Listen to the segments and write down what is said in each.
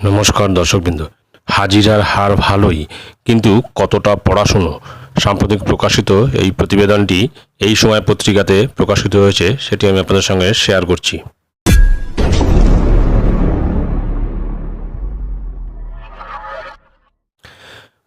নমস্কার দর্শকবৃন্দ। হাজিরার হার ভালোই, কিন্তু কতটা পড়াশুনো? সাম্প্রতিক প্রকাশিত এই প্রতিবেদনটি এই সময় পত্রিকাতে প্রকাশিত হয়েছে, সেটি আমি আপনাদের সঙ্গে শেয়ার করছি।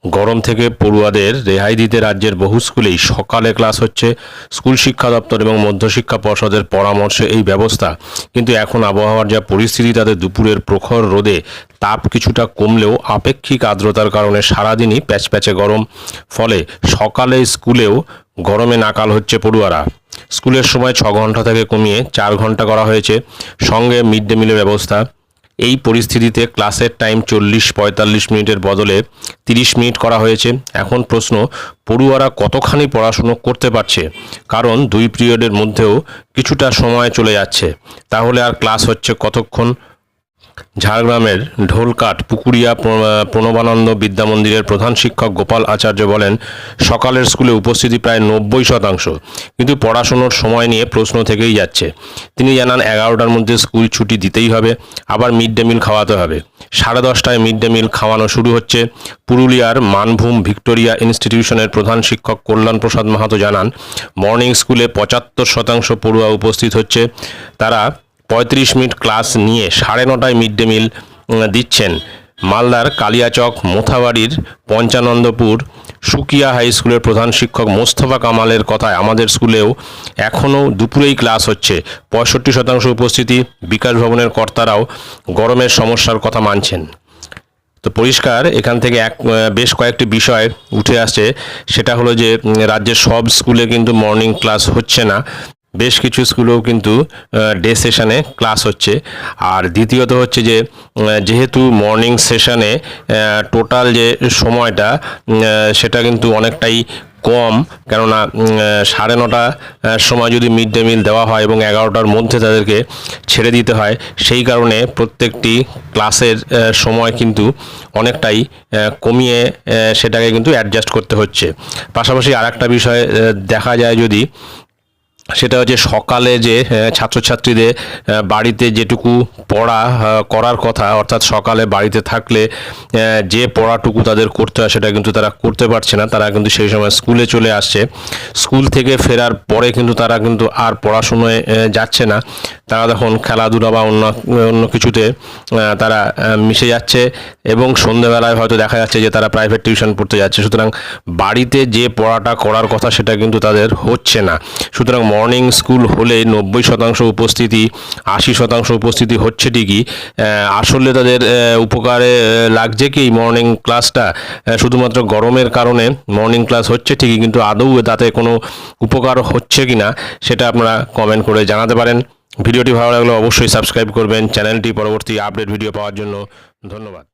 গরম থেকে পড়ুয়াদের রেহাই দিতে রাজ্যের বহু স্কুলেই সকালে ক্লাস হচ্ছে। স্কুল শিক্ষা দপ্তর এবং মধ্যশিক্ষা পর্ষদের পরামর্শে এই ব্যবস্থা। কিন্তু এখন আবহাওয়ার যা পরিস্থিতি তাদের দুপুরের প্রখর রোদে তাপ কিছুটা কমলেও আপেক্ষিক আর্দ্রতার কারণে সারাদিনই প্যাচপ্যাচে গরম। ফলে সকালে স্কুলেও গরমে নাকাল হচ্ছে পড়ুয়ারা। স্কুলের সময় ছ ঘণ্টা থেকে কমিয়ে চার ঘণ্টা করা হয়েছে। সঙ্গে মিড ডে মিলের ব্যবস্থা। এই পরিস্থিতিতে ক্লাসের টাইম চল্লিশ পঁয়তাল্লিশ মিনিটের বদলে তিরিশ মিনিট করা হয়েছে। এখন প্রশ্ন, পড়ুয়ারা কতখানি পড়াশুনো করতে পারছে? কারণ দুই পিরিয়ডের মধ্যেও কিছুটা সময় চলে যাচ্ছে। তাহলে আর ক্লাস হচ্ছে কতক্ষণ? ঝাড়গ্রামের ঢোলকাট পুকুরিয়া প্রণবানন্দ বিদ্যা মন্দিরের প্রধান শিক্ষক গোপাল আচার্য বলেন, সকালের স্কুলে উপস্থিতি প্রায় নব্বই শতাংশ। কিন্তু পড়াশুনোর সময় নিয়ে প্রশ্ন থেকেই যাচ্ছে। তিনি জানান, এগারোটার মধ্যে স্কুল ছুটি দিতেই হবে, আবার মিড ডে মিল খাওয়াতে হবে। সাড়ে দশটায় মিড ডে মিল খাওয়ানো শুরু হচ্ছে। পুরুলিয়ার মানভূম ভিক্টোরিয়া ইনস্টিটিউশনের প্রধান শিক্ষক কল্যাণ প্রসাদ মাহাতো জানান, মর্নিং স্কুলে পঁচাত্তর শতাংশ পড়ুয়া উপস্থিত হচ্ছে। তারা পঁয়ত্রিশ মিনিট ক্লাস নিয়ে সাড়ে নটায় মিড ডে মিল দিচ্ছেন। মালদার কালিয়াচক মোথাবাড়ির পঞ্চানন্দপুর সুকিয়া হাই স্কুলের প্রধান শিক্ষক মোস্তফা কামালের কথায় আমাদের স্কুলেও এখনও দুপুরেই ক্লাস হচ্ছে। পঁয়ষট্টি শতাংশ উপস্থিতি বিকাশ ভবনের কর্তারাও গরমের সমস্যার কথা মানছেন। তো পরিষ্কার, এখান থেকে এক বেশ কয়েকটি বিষয় উঠে আসছে। সেটা হলো যে রাজ্যের সব স্কুলে কিন্তু মর্নিং ক্লাস হচ্ছে না। বেশ কিছু স্কুলেও কিন্তু ডে সেশানে ক্লাস হচ্ছে। আর দ্বিতীয়ত হচ্ছে যে যেহেতু মর্নিং সেশানে টোটাল যে সময়টা সেটা কিন্তু অনেকটাই কম। কেননা সাড়ে নটা সময় যদি মিড ডে মিল দেওয়া হয় এবং এগারোটার মধ্যে তাদেরকে ছেড়ে দিতে হয়, সেই কারণে প্রত্যেকটি ক্লাসের সময় কিন্তু অনেকটাই কমিয়ে সেটাকে কিন্তু অ্যাডজাস্ট করতে হচ্ছে। পাশাপাশি আর একটা বিষয় দেখা যায় যদি সেটা হচ্ছে সকালে যে ছাত্রছাত্রীদের বাড়িতে যেটুকু পড়া করার কথা, অর্থাৎ সকালে বাড়িতে থাকলে যে পড়াটুকু তাদের করতে হয় সেটা কিন্তু তারা করতে পারছে না, তারা কিন্তু সেই সময় স্কুলে চলে আসছে। স্কুল থেকে ফেরার পরে কিন্তু তারা কিন্তু আর পড়াশুনোয় যাচ্ছে না। তারা তখন খেলাধুলা বা অন্য অন্য কিছুতে তারা মিশে যাচ্ছে এবং সন্ধেবেলায় হয়তো দেখা যাচ্ছে যে তারা প্রাইভেট টিউশন পড়তে যাচ্ছে। সুতরাং বাড়িতে যে পড়াটা করার কথা সেটা কিন্তু তাদের হচ্ছে না। সুতরাং মর্নিং স্কুল হলে নব্বই শতাংশ উপস্থিতি, আশি শতাংশ উপস্থিতি হচ্ছে ঠিকই। আসলে তাদের উপকারে লাগছে কি মর্নিং ক্লাসটা? শুধুমাত্র গরমের কারণে মর্নিং ক্লাস হচ্ছে ঠিকই, কিন্তু আদৌ তাতে কোনো উপকার হচ্ছে কি না সেটা আপনারা কমেন্ট করে জানাতে পারেন। ভিডিওটি ভালো লাগলে অবশ্যই সাবস্ক্রাইব করবেন। চ্যানেলটি পরবর্তী আপডেট ভিডিও পাওয়ার জন্য ধন্যবাদ।